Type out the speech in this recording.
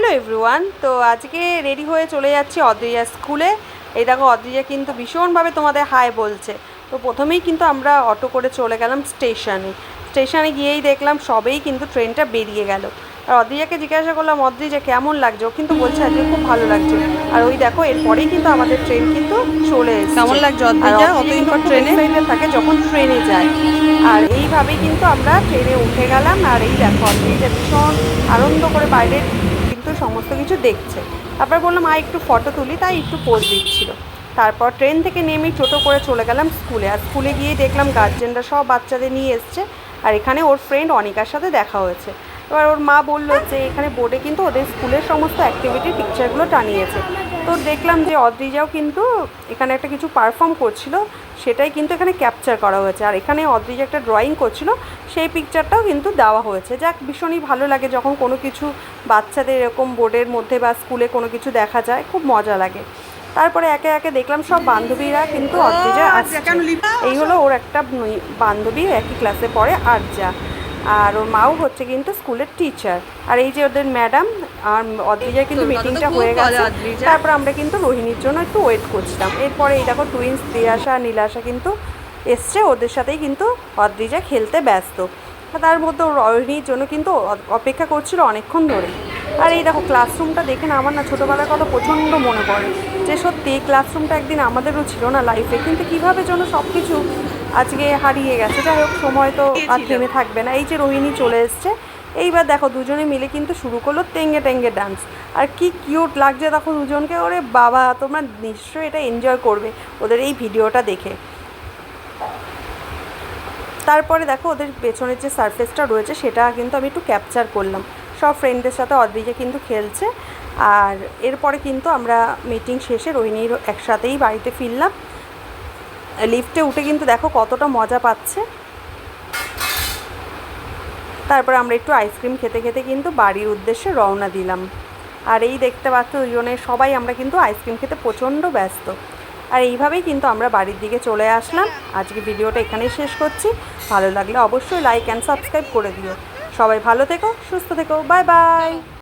Hello everyone তো আজকে ready হয়ে চলে যাচ্ছি অদ্রিয়া স্কুলে। এই দেখো অদ্রিয়া কিন্তু ভীষণভাবে তোমাদের হাই বলছে। তো প্রথমেই কিন্তু আমরা অটো করে চলে গেলাম স্টেশনে। স্টেশনে গিয়েই দেখলাম সবেই কিন্তু ট্রেনটা বেরিয়ে গেল। আর অদ্রিয়াকে জিজ্ঞাসা করলাম অদ্রিজা কেমন লাগছে? ও কিন্তু বলছে আজকে খুব ভালো লাগছে। আর ওই দেখো এরপরেই কিন্তু আমাদের ট্রেন কিন্তু চলে এসেছে। কেমন লাগছে অদ্রিজা? অতদিন পর ট্রেনে? থাকে যখন ট্রেনে যায়। আর এইভাবেই কিন্তু আমরা ট্রেনে উঠে গেলাম। আর এই দেখো অদ্রিজা ভীষণ আনন্দ করে বাইরের সমস্ত কিছু দেখছে। তারপর বললাম, আয় একটু ফটো তুলি। তাই একটু পোজ দিচ্ছিল। তারপর ট্রেন থেকে নেমেই টোটো করে চলে গেলাম স্কুলে আর স্কুলে গিয়ে দেখলাম গার্জেনরা সব বাচ্চাদের নিয়ে এসছে। আর এখানে ওর ফ্রেন্ড অনিকার সাথে দেখা হয়েছে। এবার ওর মা বলল যে এখানে বোর্ডে কিন্তু ওদের স্কুলের সমস্ত অ্যাক্টিভিটি পিকচারগুলো টানিয়েছে। তো দেখলাম যে অদ্রিজাও কিন্তু এখানে একটা কিছু পারফর্ম করছিল সেটাই কিন্তু এখানে ক্যাপচার করা হয়েছে। আর এখানে অদ্রিজা একটা ড্রয়িং করছিল সেই পিকচারটাও কিন্তু দেওয়া হয়েছে। যাক ভীষণই ভালো লাগে যখন কোনো কিছু বাচ্চাদের এরকম বোর্ডের মধ্যে বা স্কুলে কোনো কিছু দেখা যায় খুব মজা লাগে। তারপরে একে একে দেখলাম সব বান্ধবীরা কিন্তু অদ্রিজা আসছে। এই হলো ওর একটা বান্ধবী একই ক্লাসে পড়ে আরজা আর ওর মাও হচ্ছে কিন্তু স্কুলের টিচার আর এই যে ওদের ম্যাডাম আর অদ্রিজা কিন্তু মিটিংটা হয়ে গেছে। তারপর আমরা কিন্তু রোহিণীর জন্য একটু ওয়েট করছিলাম। এরপরে এই দেখো টুইন্স দিয়াশা নীলাশা কিন্তু এসছে ওদের সাথেই কিন্তু অদ্রিজা খেলতে ব্যস্ত। তার মধ্যে রোহিণীর জন্য কিন্তু অপেক্ষা করছিল অনেকক্ষণ ধরে। আর এই দেখো ক্লাসরুমটা দেখে না আমার না ছোটোবেলার কথা প্রচণ্ড মনে পড়ে। যে সত্যি এই ক্লাসরুমটা একদিন আমাদেরও ছিল না লাইফে কিন্তু কীভাবে যেন সব কিছু আজকে হারিয়ে গেছে। যাই হোক সময় তো আর থেমে থাকবে না। এই যে রোহিণী চলে এসছে এইবার দেখো দুজনে মিলে কিন্তু শুরু করল টেঙ্গে টেঙ্গে ডান্স আর কি কিউট লাগছে দেখো দুজনকে ওরে বাবা তোমরা নিশ্চয়ই এটা এনজয় করবে ওদের এই ভিডিওটা দেখে। তারপরে দেখো ওদের পেছনের যে সারফেসটা রয়েছে সেটা কিন্তু আমি একটু ক্যাপচার করলাম। সব ফ্রেন্ডদের সাথে অদ্রিজা কিন্তু খেলছে। আর এরপরে কিন্তু আমরা মিটিং শেষে রোহিণীর একসাথেই বাড়িতে ফিরলাম। লিফটে উঠে কিন্তু দেখো কতটা মজা পাচ্ছে। তারপর আমরা একটু আইসক্রিম খেতে খেতে কিন্তু বাড়ির উদ্দেশ্যে রওনা দিলাম। আর এই দেখতে পাচ্ছ দুজনে সবাই আমরা কিন্তু আইসক্রিম খেতে প্রচণ্ড ব্যস্ত। আর এইভাবেই কিন্তু আমরা বাড়ির দিকে চলে আসলাম। আজকে ভিডিওটা এখানেই শেষ করছি। ভালো লাগলে অবশ্যই লাইক অ্যান্ড সাবস্ক্রাইব করে দিও। সবাই ভালো থেকো, সুস্থ থেকো বাই বাই